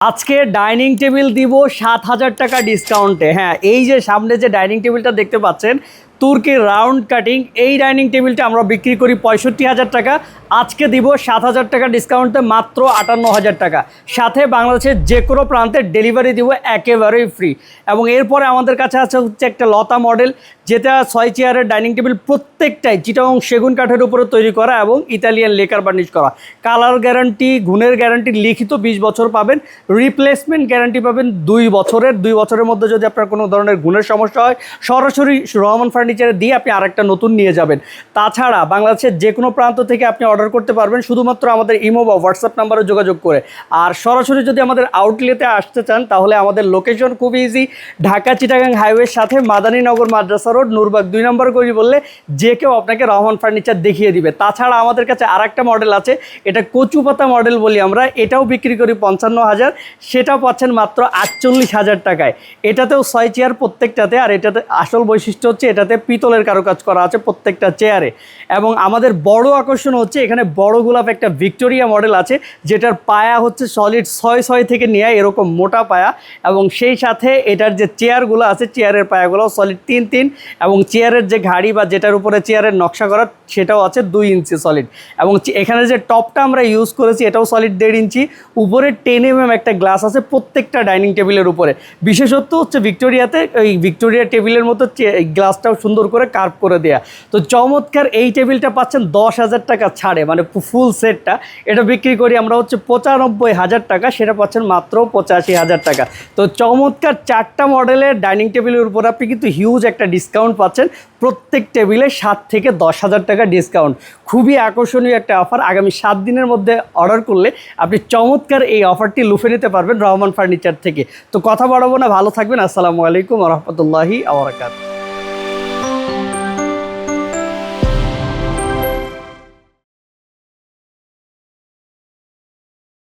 আজকে dining table দিব সাত হাজার টাকা ডিসকাউন্টে হ্যাঁ এই যে সামনে যে ডাইনিং টেবিলটা দেখতে পাচ্ছেন তুর্কি রাউন্ড কাটিং, এই ডাইনিং টেবিলটা আমরা বিক্রি করি পঁয়ষট্টি হাজার টাকা। আজকে দিব সাত হাজার টাকা ডিসকাউন্টে মাত্র আটান্ন হাজার টাকা। সাথে বাংলাদেশের যে কোনো প্রান্তে ডেলিভারি দিব একেবারেই ফ্রি এবং এরপরে আমাদের কাছে আছে হচ্ছে একটা লতা মডেল যেটা ছয় চেয়ারের ডাইনিং টেবিল প্রত্যেকটাই চিটাং সেগুন কাঠের উপরে তৈরি করা এবং ইতালিয়ান লেকার বার্নিশ করা। কালার গ্যারান্টি গুণের গ্যারান্টি লিখিত বিশ বছর পাবেন। রিপ্লেসমেন্ট গ্যারান্টি পাবেন দুই বছরের। দুই বছরের মধ্যে যদি আপনার কোনো ধরনের গুণের সমস্যা হয়, সরাসরি রহমান ফার্নিচারে দিয়ে আপনি আরেকটা নতুন নিয়ে যাবেন। তাছাড়া বাংলাদেশের যে কোনো প্রান্ত থেকে আপনি অর্ডার করতে পারবেন শুধুমাত্র আমাদের ইমো বা হোয়াটসঅ্যাপ নাম্বারে যোগাযোগ করে। আর সরাসরি যদি আমাদের আউটলেটে আসতে চান, তাহলে আমাদের লোকেশন খুব ইজি ঢাকা চিটাগাং হাইওয়ের সাথে মাদানীনগর মাদ্রাসা রোড নূরবাগ দুই নম্বর গলি বললে যে কেউ আপনাকে রহমান ফার্নিচার দেখিয়ে দিবে। তাছাড়া আমাদের কাছে আর একটা মডেল আছে, এটা কচুপাতা মডেল বলি আমরা, এটাও বিক্রি করি পঞ্চান্ন হাজার, সেটাও পাচ্ছেন মাত্র আটচল্লিশ হাজার টাকায়। এটাতেও ছয় চেয়ার প্রত্যেকটাতে, আর এটাতে আসল বৈশিষ্ট্য হচ্ছে এটাতে পিতলের কারুকাজ করা আছে প্রত্যেকটা চেয়ারে এবং আমাদের বড় আকর্ষণ হচ্ছে এখানে বড় গোলাপ একটা ভিক্টোরিয়া মডেল আছে, যেটার পায়া হচ্ছে সলিড ছয় ছয় থেকে নেয় এরকম মোটা পায়া। এবং সেই সাথে এটার যে চেয়ারগুলো আছে চেয়ারের পায়াগুলো সলিড তিন তিন। এবং চেয়ারের যে ঘাড়ি বা যেটার উপরে চেয়ারের নকশা করা, সেটাও আছে দুই ইঞ্চি সলিড এবং এখানে যে টপটা আমরা ইউজ করেছি, এটাও সলিড দেড় ইঞ্চি। উপরে টেন এম একটা গ্লাস আছে প্রত্যেকটা ডাইনিং টেবিলের উপরে। বিশেষত্ব হচ্ছে ভিক্টোরিয়াতে, এই ভিক্টোরিয়া টেবিলের মতো গ্লাসটাও সুন্দর করে কার্ভ করে দেয়া। তো চমৎকার এই টেবিলটা পাচ্ছেন দশ হাজার টাকা ছাড়ে মানে ফুল সেটটা এটা বিক্রি করি আমরা হচ্ছে পঁচানব্বই হাজার টাকা, সেটা পাচ্ছেন মাত্র পঁচাশি হাজার টাকা। তো চমৎকার চারটা মডেলের ডাইনিং টেবিলের উপর আপনি কিন্তু হিউজ একটা ডিসকাউন্ট পাচ্ছেন। প্রত্যেক টেবিলে সাত থেকে দশ হাজার টাকা ডিসকাউন্ট খুবই আকর্ষণীয় একটা অফার আগামী সাত দিনের মধ্যে অর্ডার করলে আপনি চমৎকার এই অফারটি লুফে নিতে পারবেন রহমান ফার্নিচার থেকে। তো কথা বাড়াবো না, ভালো থাকবেন। আসসালামু আলাইকুম রহমতুল্লাহি আবরাকাত